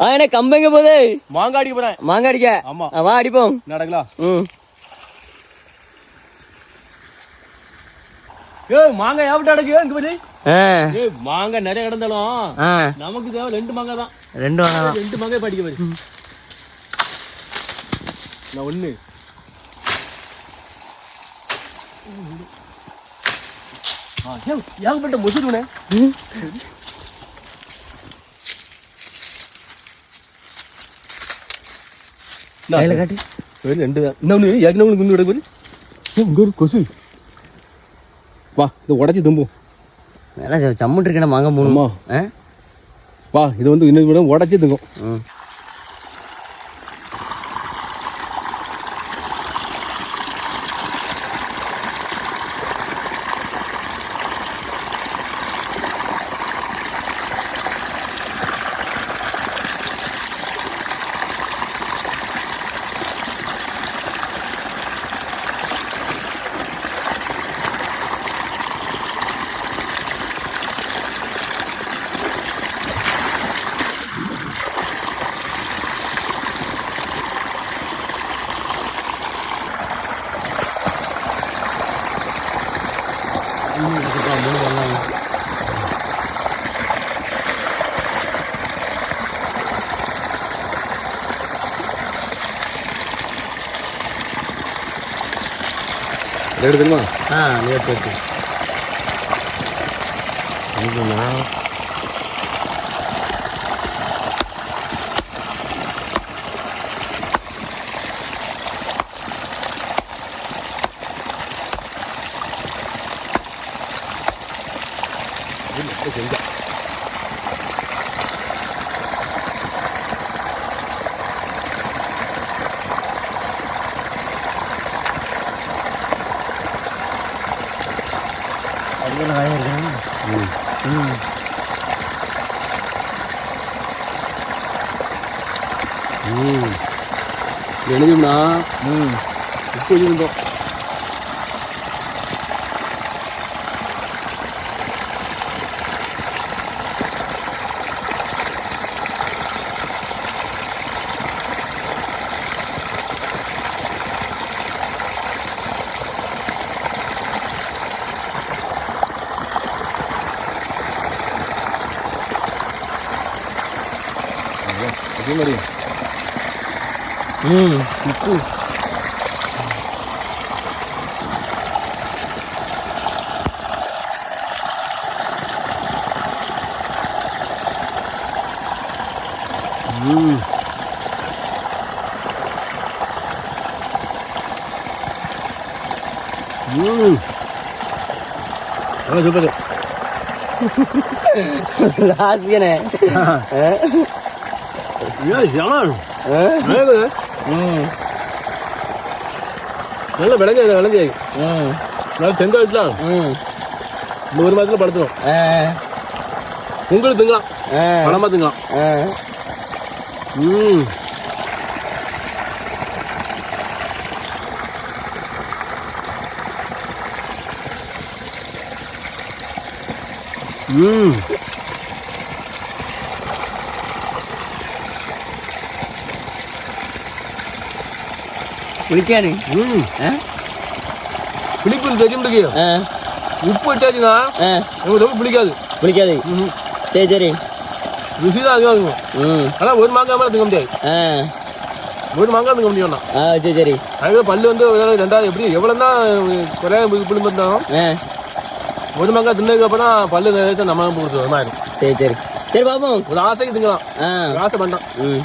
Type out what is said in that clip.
ஆ என்ன கம்பெங்க போகுது? மாங்காய் அடிக்க போறேன். மாங்காய் அடிக்க? ஆமா. வா அடிப்போம். நடக்கலாம் ம். ஏய் மாங்காய் எவ்வளவு அடக்கு. இங்க ஆ. ஏய் மாங்காய் நிறைய கிடந்தாலும் நமக்கு தேவை ரெண்டு மாங்காய் தான். ரெண்டு வாங்கலாம் ரெண்டு மாங்காய் படிக்க பாரு. நான் ஒண்ணு. ஏகப்பட்ட முசுடுனே கையில காட்டு வெறும் ரெண்டு தான் இன்னொன்று ஏற்கனவே குண்டு விட போது இங்கே ஒரு கொசு வா இதை உடச்சி தும்பும் நல்லா சம்முட்டு இருக்கேன் மாங்காய் மூணு ஆமா. ஆ வா இது வந்து இன்னொரு விட உடச்சி துங்கும் ம் ரெண்டு தெரியுமா ஆ நீ போட்டு அடிக்கல காய இருக்கேன் ம் ம் எழுதும்னா ம் உப்பு எழுதும் அதே மாதிரி ம் உப்பு ம் ம் அதான் சூப்பர் நல்ல விளங்க விளஞ்சி ம். நல்லா செங்க வச்சுலாம் ம். இந்த ஒரு மாதத்துல படுத்துரும் ஆ உங்களுக்கு திங்கலாம். பணமா திங்கலாம். ம். ம். ஆ புளிப்பு தெரியும் உப்பு விட்டாச்சுன்னா ஆ நமக்கு ரொம்ப பிடிக்காது குளிக்காது ம் சரி சரி ருசி தான் அதிகமாக இருக்கும் ம் ஆனால் ஒரு மாங்காய் மேலே திங்க முடியாது ஒரு மாங்காய் திங்க முடியும்ண்ணா ஆ சரி சரி அதுக்கு பல்லு வந்து ரெண்டாவது எப்படி எவ்வளோ தான் குறைய புளிப்பு இருந்தாலும் ஒரு மாங்காய் தின்னதுக்கு அப்புறம் பல்லு நம்ம மாதிரி சரி சரி சரி பாப்போம் ஒரு ஆசைக்கு திங்கலாம் ஆசை பண்ணலாம் ம்